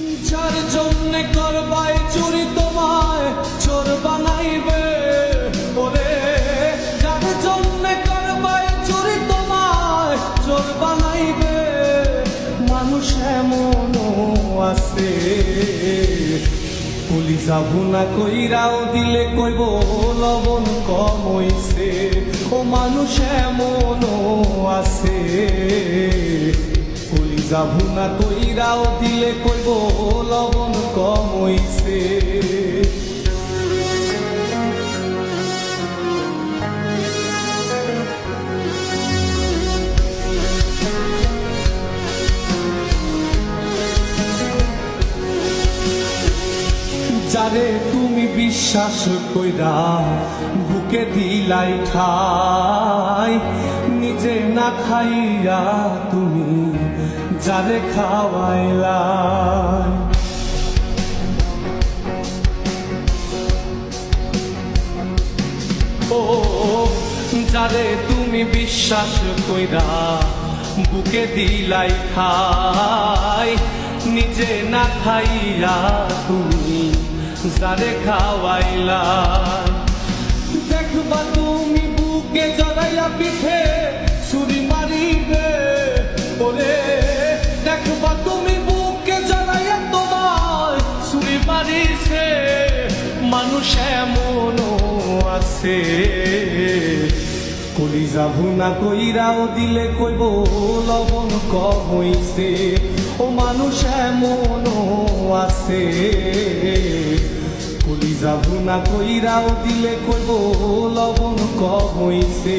যার জন্যে করবাই চুরি তোমায়, চোর বানাইবে ওরে যার জন্যে করবাই চুরি বানাইবে। মানুষ এমনও আছে। পুলিশা ভুনা কইরাও দিলে কইব, লবণ কম হইছে। ও মানুষ এমনও আছে। পুলিশা ভুনা কইরাও দিলে কইব লবণ কম হইছে। যারে তুমি বিশ্বাস কইরা বুকে দিলাই ঠাই, নিজে না খাইয়া তুমি যারে খাওয়াইলাই ও, যারে তুমি বিশ্বাস কইরা বুকে দিলাই খাই, নিজে না খাইয়া তুমি যারে খাওয়াইলা দেখবা তুমি বুকে জড়াইয়া পিঠে মানুষ এমনও আছে। কলিজা ভুনা কইরাও দিলে কইব, লবণ কম হইছে। ও মানুষ এমনও আছে। কলিজা ভুনা কইরাও দিলে কইব, লবণ কম হইছে।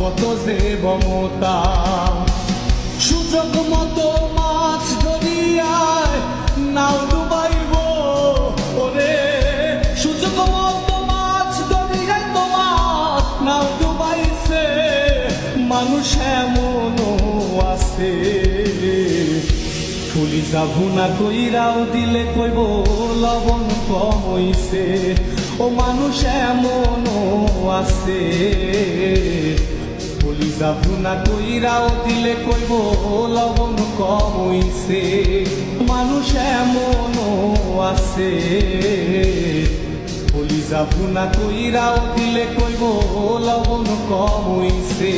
কত যে মমতা। সুযোগ মতো মাছ ধরিয়ায় নাও ডুবাইব ওরে। সুযোগ মতো মাছ ধরিয়ায় তোমার নাও ডুবাইছে। মানুষ এমনও আছে। পুলিশা ভুনা কইরাও দিলে কইব লবণ কম হইছে। ও মানুষ এমনও আছে। পুলিশা ভুনা কইরাও দিলে কইব লবণ কম হইছে, মানুষ এমনও আছে। পুলিশা ভুনা কইরাও দিলে কইব লবণ কম হইছে।